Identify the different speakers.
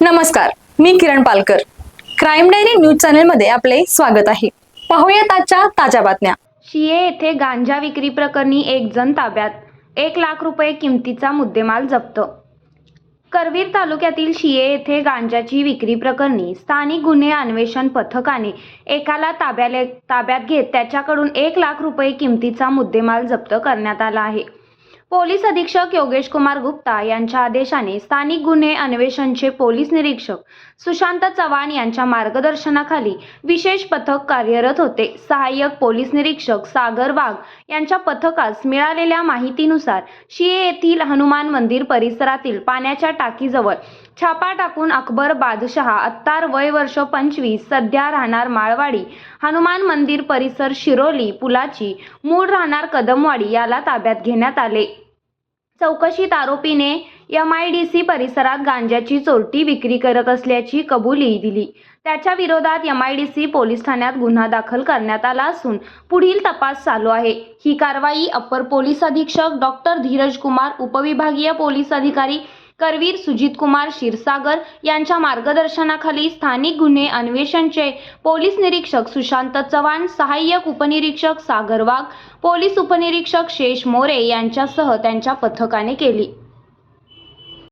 Speaker 1: नमस्कार मी Kiran Palkar. Crime diary news चॅनलमध्ये आपले स्वागत आहे. पाहूयात आजच्या ताज्या बातम्या.
Speaker 2: शिये येथे गांजा विक्री प्रकरणी एक जण ताब्यात. एक लाख रुपये किमतीचा मुद्देमाल जप्त. करवीर तालुक्यातील शिये येथे गांजाची विक्री प्रकरणी स्थानिक गुन्हे अन्वेषण पथकाने एकाला ताब्याले ताब्यात घेत त्याच्याकडून एक लाख रुपये किमतीचा मुद्देमाल जप्त करण्यात आला आहे. पोलीस अधीक्षक योगेश कुमार गुप्ता यांच्या आदेशाने स्थानिक गुन्हे अन्वेषणचे पोलीस निरीक्षक सुशांत चव्हाण यांच्या मार्गदर्शनाखाली विशेष पथक कार्यरत होते. सहाय्यक पोलीस निरीक्षक सागर वाघ यांच्या पथकास मिळालेल्या माहितीनुसार शिये येथील हनुमान मंदिर परिसरातील पाण्याच्या टाकीजवळ छापा टाकून अकबर बादशहा अत्तार वय वर्ष पंचवीस सध्या राहणार माळवाडी हनुमान मंदिर परिसर शिरोली पुलाची मूळ राहणार कदमवाडी याला ताब्यात घेण्यात आले. चौकशीत आरोपीने एम आय डी सी परिसरात गांजाची चोरटी विक्री करत असल्याची कबुली दिली. त्याच्या विरोधात M I D C police ठाण्यात गुन्हा दाखल करण्यात आला असून पुढील तपास चालू आहे. ही कारवाई अप्पर पोलीस अधीक्षक डॉक्टर धीरज कुमार उपविभागीय पोलीस अधिकारी करवीर सुजितकुमार क्षीरसागर यांच्या मार्गदर्शनाखाली स्थानिक गुन्हे अन्वेषणचे पोलीस निरीक्षक सुशांत चव्हाण सहाय्यक उपनिरीक्षक सागर वाघ पोलीस उपनिरीक्षक शेष मोरे यांच्यासह त्यांच्या पथकाने केली.